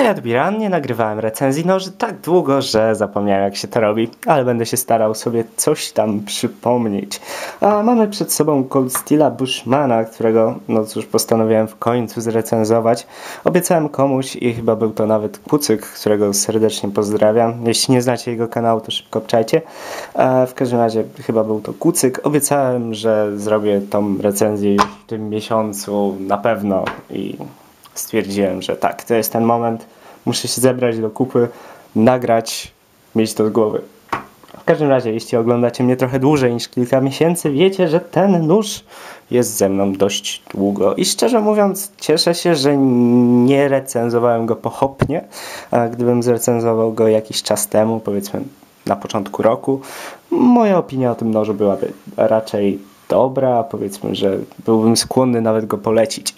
Hej, Admiran, nie nagrywałem recenzji noży tak długo, że zapomniałem jak się to robi, ale będę się starał sobie coś tam przypomnieć. A mamy przed sobą Cold Steela Bushmana, którego, no cóż, postanowiłem w końcu zrecenzować. Obiecałem komuś i chyba był to nawet Kucyk, którego serdecznie pozdrawiam. Jeśli nie znacie jego kanału, to szybko obczajcie. A w każdym razie chyba był to Kucyk. Obiecałem, że zrobię tą recenzję w tym miesiącu na pewno i stwierdziłem, że tak, to jest ten moment, muszę się zebrać do kupy, nagrać, mieć to z głowy. W każdym razie, jeśli oglądacie mnie trochę dłużej niż kilka miesięcy, wiecie, że ten nóż jest ze mną dość długo. I szczerze mówiąc, cieszę się, że nie recenzowałem go pochopnie. A gdybym zrecenzował go jakiś czas temu, powiedzmy na początku roku, moja opinia o tym nożu byłaby raczej dobra. Powiedzmy, że byłbym skłonny nawet go polecić.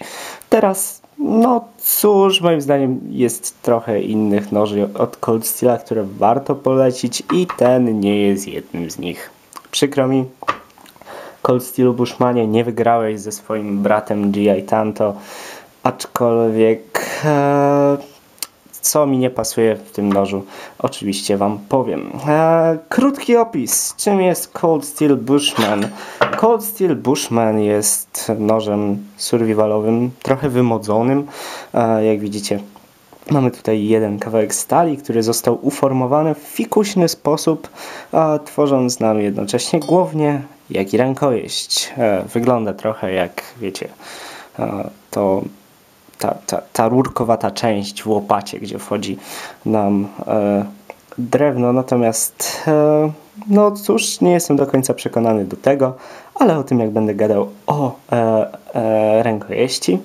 Teraz no cóż, moim zdaniem jest trochę innych noży od Cold Steela, które warto polecić i ten nie jest jednym z nich. Przykro mi, Cold Steelu Bushmanie nie wygrałeś ze swoim bratem G.I. Tanto, aczkolwiek e, co mi nie pasuje w tym nożu, oczywiście Wam powiem. E, krótki opis, czym jest Cold Steel Bushman. Cold Steel Bushman jest nożem survivalowym, trochę wymodzonym, e, jak widzicie. Mamy tutaj jeden kawałek stali, który został uformowany w fikuśny sposób, a tworząc nam jednocześnie głownie, jak i rękojeść. E, wygląda trochę jak, wiecie, e, to ta, ta, ta rurkowata część w łopacie, gdzie wchodzi nam e, drewno. Natomiast, e, no cóż, nie jestem do końca przekonany do tego, ale o tym jak będę gadał o e, e, rękojeści.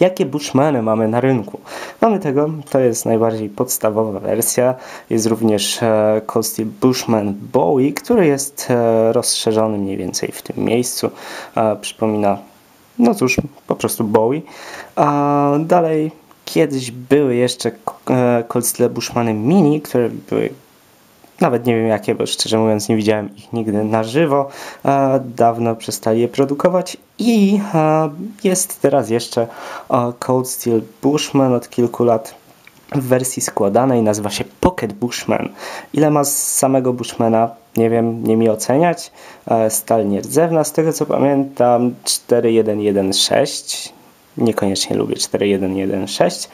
Jakie Bushmany mamy na rynku? Mamy tego, to jest najbardziej podstawowa wersja. Jest również e, Coastal Bushman Bowie, który jest e, rozszerzony mniej więcej w tym miejscu. E, przypomina no cóż, po prostu Bowie. A dalej kiedyś były jeszcze e, Cold Bushmany Mini, które były nawet nie wiem jakie, bo szczerze mówiąc nie widziałem ich nigdy na żywo. Dawno przestali je produkować i jest teraz jeszcze Cold Steel Bushman od kilku lat w wersji składanej nazywa się Pocket Bushman. Ile ma z samego Bushmana? Nie wiem, nie mi oceniać. E, stal nierdzewna, z tego co pamiętam 4116. Niekoniecznie lubię 4116.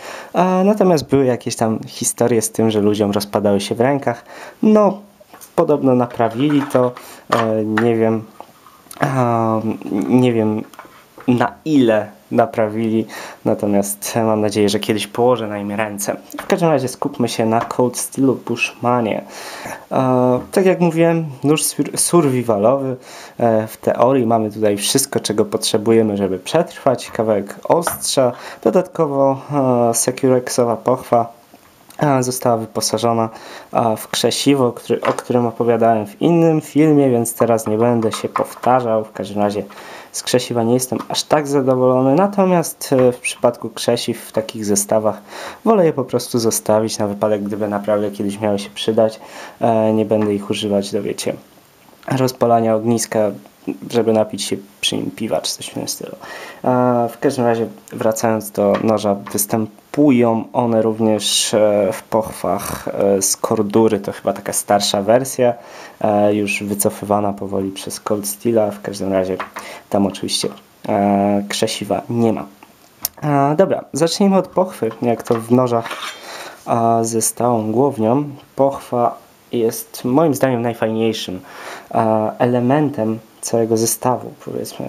Natomiast były jakieś tam historie z tym, że ludziom rozpadały się w rękach. No, podobno naprawili to. E, nie wiem, nie wiem na ile naprawili, natomiast mam nadzieję, że kiedyś położę na imię ręce. W każdym razie skupmy się na Cold Steelu Bushmanie. E, tak jak mówiłem, nóż survivalowy. E, w teorii mamy tutaj wszystko, czego potrzebujemy, żeby przetrwać. Kawałek ostrza, dodatkowo e, Securexowa pochwa została wyposażona w krzesiwo, który, o którym opowiadałem w innym filmie, więc teraz nie będę się powtarzał. W każdym razie z krzesiwa nie jestem aż tak zadowolony, natomiast e, w przypadku krzesiw w takich zestawach wolę je po prostu zostawić na wypadek, gdyby naprawdę kiedyś miały się przydać. E, nie będę ich używać do, wiecie, rozpalania ogniska żeby napić się przy nim piwa czy coś w tym stylu. W każdym razie wracając do noża, występują one również e, w pochwach e, z kordury, to chyba taka starsza wersja, e, już wycofywana powoli przez Cold Steela, w każdym razie tam oczywiście krzesiwa nie ma. Dobra, zacznijmy od pochwy, jak to w nożach ze stałą głownią. Pochwa jest moim zdaniem najfajniejszym elementem całego zestawu, powiedzmy.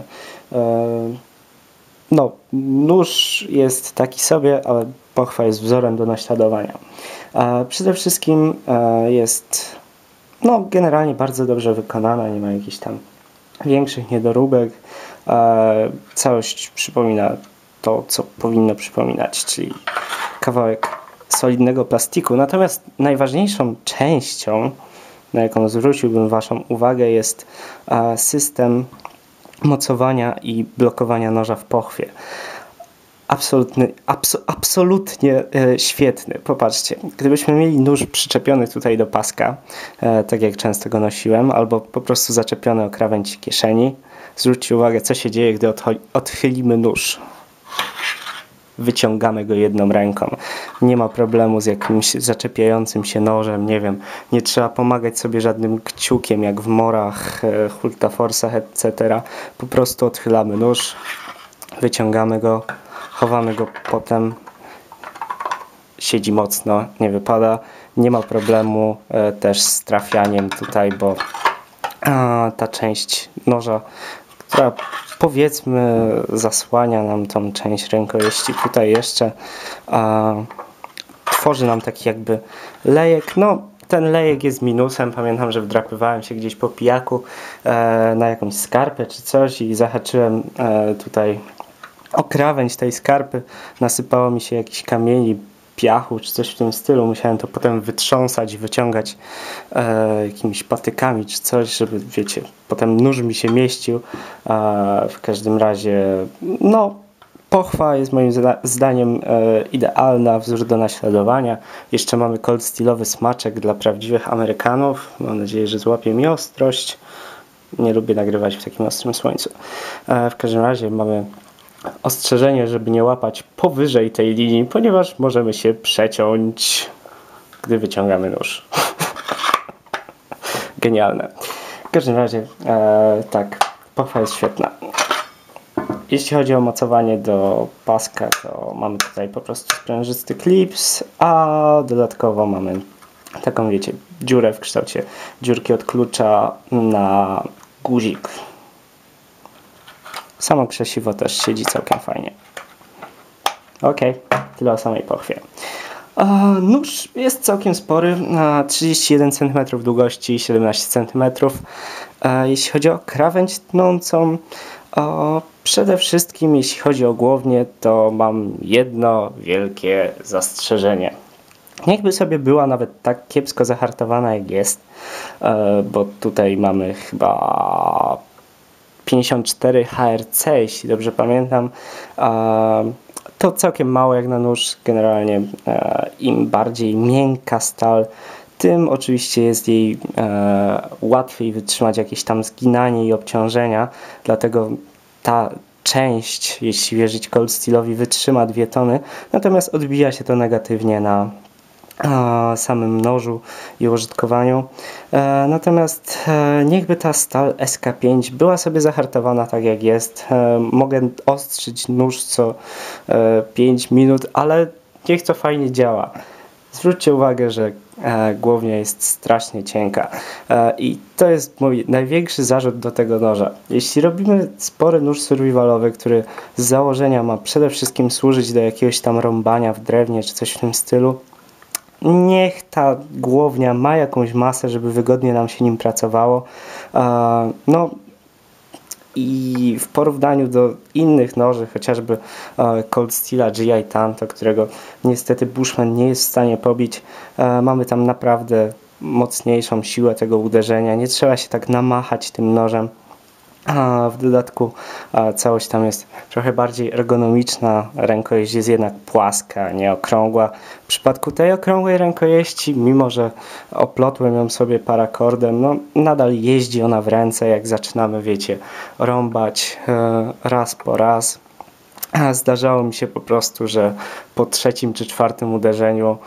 E, no, nóż jest taki sobie, ale pochwa jest wzorem do naśladowania. Przede wszystkim e, jest no, generalnie bardzo dobrze wykonana, nie ma jakichś tam większych niedoróbek. E, całość przypomina to, co powinno przypominać, czyli kawałek solidnego plastiku. Natomiast najważniejszą częścią na jaką zwróciłbym Waszą uwagę, jest system mocowania i blokowania noża w pochwie. Absolutny, abso, absolutnie e, świetny. Popatrzcie, gdybyśmy mieli nóż przyczepiony tutaj do paska, e, tak jak często go nosiłem, albo po prostu zaczepiony o krawędź kieszeni, zwróćcie uwagę, co się dzieje, gdy odchylimy nóż. Wyciągamy go jedną ręką. Nie ma problemu z jakimś zaczepiającym się nożem, nie wiem. Nie trzeba pomagać sobie żadnym kciukiem, jak w morach, e, Hulta Force'ach, etc. Po prostu odchylamy nóż, wyciągamy go, chowamy go potem siedzi mocno, nie wypada. Nie ma problemu e, też z trafianiem tutaj, bo ta część noża, która powiedzmy zasłania nam tą część rękojeści tutaj jeszcze, a, tworzy nam taki jakby lejek. No, ten lejek jest minusem. Pamiętam, że wdrapywałem się gdzieś po pijaku e, na jakąś skarpę czy coś i zahaczyłem e, tutaj o krawędź tej skarpy. Nasypało mi się jakiś kamieni, piachu czy coś w tym stylu. Musiałem to potem wytrząsać, wyciągać e, jakimiś patykami czy coś, żeby wiecie, potem nóż mi się mieścił. E, w każdym razie, no, pochwa jest moim zdaniem e, idealna, wzór do naśladowania. Jeszcze mamy cold steelowy smaczek dla prawdziwych Amerykanów. Mam nadzieję, że złapie mi ostrość. Nie lubię nagrywać w takim ostrym słońcu. E, w każdym razie mamy ostrzeżenie, żeby nie łapać powyżej tej linii, ponieważ możemy się przeciąć, gdy wyciągamy nóż. Genialne. W każdym razie, e, tak, pochwa jest świetna. Jeśli chodzi o mocowanie do paska, to mamy tutaj po prostu sprężysty klips, a dodatkowo mamy taką, wiecie, dziurę w kształcie dziurki od klucza na guzik. Samo krzesiwo też siedzi całkiem fajnie. Ok, tyle o samej pochwie. Nóż jest całkiem spory, 31 cm długości, 17 cm. Jeśli chodzi o krawędź tnącą, przede wszystkim jeśli chodzi o głownię, to mam jedno wielkie zastrzeżenie. Niechby sobie była nawet tak kiepsko zahartowana jak jest, e, bo tutaj mamy chyba 54 HRC, jeśli dobrze pamiętam. To całkiem mało jak na nóż. Generalnie e, im bardziej miękka stal, tym oczywiście jest jej e, łatwiej wytrzymać jakieś tam zginanie i obciążenia. Dlatego ta część, jeśli wierzyć Cold Steelowi, wytrzyma 2 tony, natomiast odbija się to negatywnie na samym nożu i użytkowaniu. E, natomiast e, niechby ta stal SK5 była sobie zahartowana tak jak jest. E, mogę ostrzyć nóż co 5 minut, ale niech to fajnie działa. Zwróćcie uwagę, że głownia jest strasznie cienka i to jest mój największy zarzut do tego noża. Jeśli robimy spory nóż survivalowy, który z założenia ma przede wszystkim służyć do jakiegoś tam rąbania w drewnie czy coś w tym stylu, niech ta głownia ma jakąś masę, żeby wygodnie nam się nim pracowało. No i w porównaniu do innych noży, chociażby Cold Steela GI Tanto, którego niestety Bushman nie jest w stanie pobić, mamy tam naprawdę mocniejszą siłę tego uderzenia. Nie trzeba się tak namachać tym nożem. A w dodatku a całość tam jest trochę bardziej ergonomiczna, rękojeść jest jednak płaska, nie okrągła. W przypadku tej okrągłej rękojeści, mimo że oplotłem ją sobie parakordem, no nadal jeździ ona w ręce, jak zaczynamy, wiecie, rąbać e, raz po raz. A zdarzało mi się po prostu, że po trzecim czy czwartym uderzeniu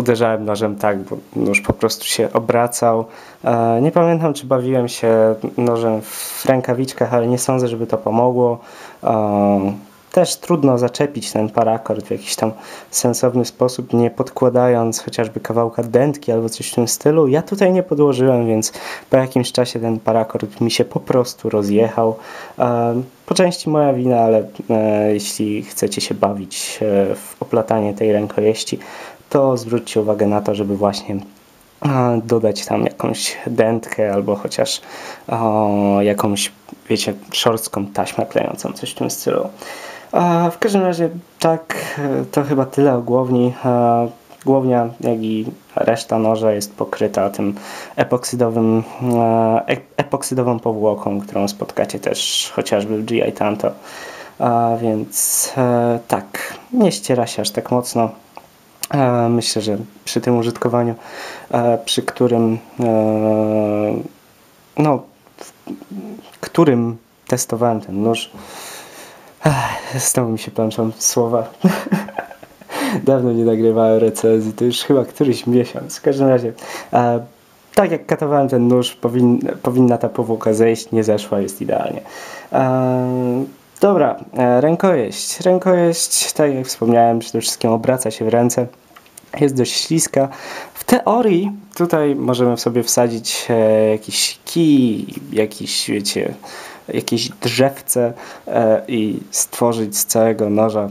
uderzałem nożem tak, bo nóż po prostu się obracał. E, nie pamiętam, czy bawiłem się nożem w rękawiczkach, ale nie sądzę, żeby to pomogło. E, też trudno zaczepić ten parakord w jakiś tam sensowny sposób, nie podkładając chociażby kawałka dętki albo coś w tym stylu. Ja tutaj nie podłożyłem, więc po jakimś czasie ten parakord mi się po prostu rozjechał. E, po części moja wina, ale jeśli chcecie się bawić w oplatanie tej rękojeści, to zwróćcie uwagę na to, żeby właśnie dodać tam jakąś dętkę albo chociaż o, jakąś, wiecie, szorstką taśmę klejącą, coś w tym stylu. A w każdym razie tak, to chyba tyle o głowni. Głownia, jak i reszta noża jest pokryta tym epoksydowym, e, epoksydową powłoką, którą spotkacie też chociażby w GI Tanto. A więc e, tak, nie ściera się aż tak mocno. E, myślę, że przy tym użytkowaniu, e, przy którym e, no, którym testowałem ten nóż, znowu mi się plączą słowa. Dawno nie nagrywałem recenzji, to już chyba któryś miesiąc. W każdym razie, tak jak katowałem ten nóż, powin, powinna ta powłoka zejść, nie zeszła, jest idealnie. Dobra, rękojeść. Rękojeść, tak jak wspomniałem, przede wszystkim obraca się w ręce. Jest dość śliska. W teorii tutaj możemy sobie wsadzić e, jakiś kij, jakiś, wiecie, jakieś drzewce e, i stworzyć z całego noża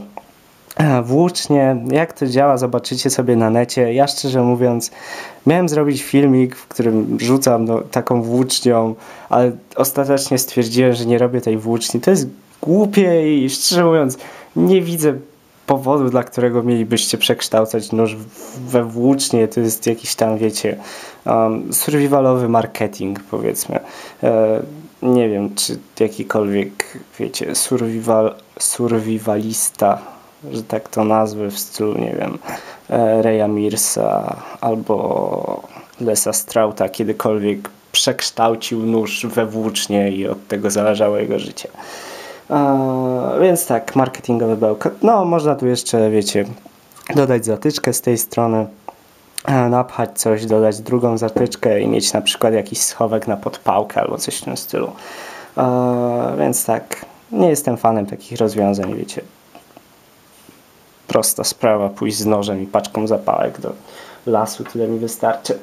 e, włócznie. Jak to działa, zobaczycie sobie na necie. Ja szczerze mówiąc, miałem zrobić filmik, w którym rzucam no, taką włócznią, ale ostatecznie stwierdziłem, że nie robię tej włóczni. To jest głupie i szczerze mówiąc, nie widzę powodu, dla którego mielibyście przekształcać nóż we włócznie. To jest jakiś tam, wiecie, um, survivalowy marketing, powiedzmy. E, nie wiem, czy jakikolwiek, wiecie, survival, survivalista, że tak to nazwę w stylu, nie wiem, e, Reya Mirsa albo Lesa Strauta kiedykolwiek przekształcił nóż we włócznie i od tego zależało jego życie. Więc tak, marketingowy bełkot. No, można tu jeszcze, wiecie, dodać zatyczkę z tej strony, napchać coś, dodać drugą zatyczkę i mieć na przykład jakiś schowek na podpałkę albo coś w tym stylu. więc tak, nie jestem fanem takich rozwiązań, wiecie. Prosta sprawa, pójść z nożem i paczką zapałek do lasu, tyle mi wystarczy.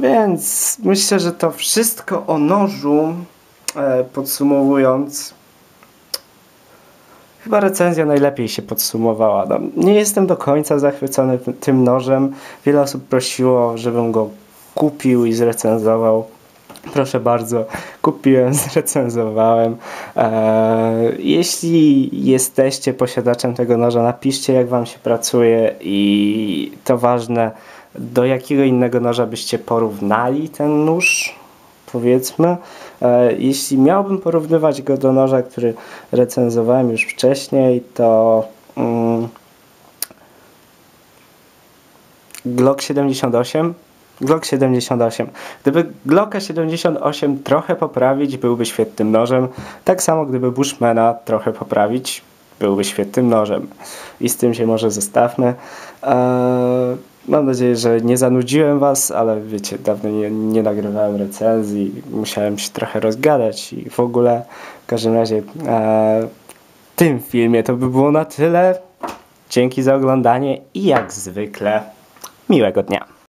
więc myślę, że to wszystko o nożu. E, podsumowując, chyba recenzja najlepiej się podsumowała. No, nie jestem do końca zachwycony tym nożem. Wiele osób prosiło, żebym go kupił i zrecenzował. Proszę bardzo, kupiłem, zrecenzowałem. Eee, jeśli jesteście posiadaczem tego noża, napiszcie jak Wam się pracuje i to ważne, do jakiego innego noża byście porównali ten nóż powiedzmy. E, jeśli miałbym porównywać go do noża, który recenzowałem już wcześniej, to mm, Glock 78 Glock 78. Gdyby Glocka 78 trochę poprawić, byłby świetnym nożem. Tak samo gdyby Bushmana trochę poprawić, byłby świetnym nożem. I z tym się może zostawmy. Eee, Mam nadzieję, że nie zanudziłem Was, ale wiecie, dawno nie, nie nagrywałem recenzji, musiałem się trochę rozgadać i w ogóle w każdym razie e, w tym filmie to by było na tyle. Dzięki za oglądanie i jak zwykle miłego dnia.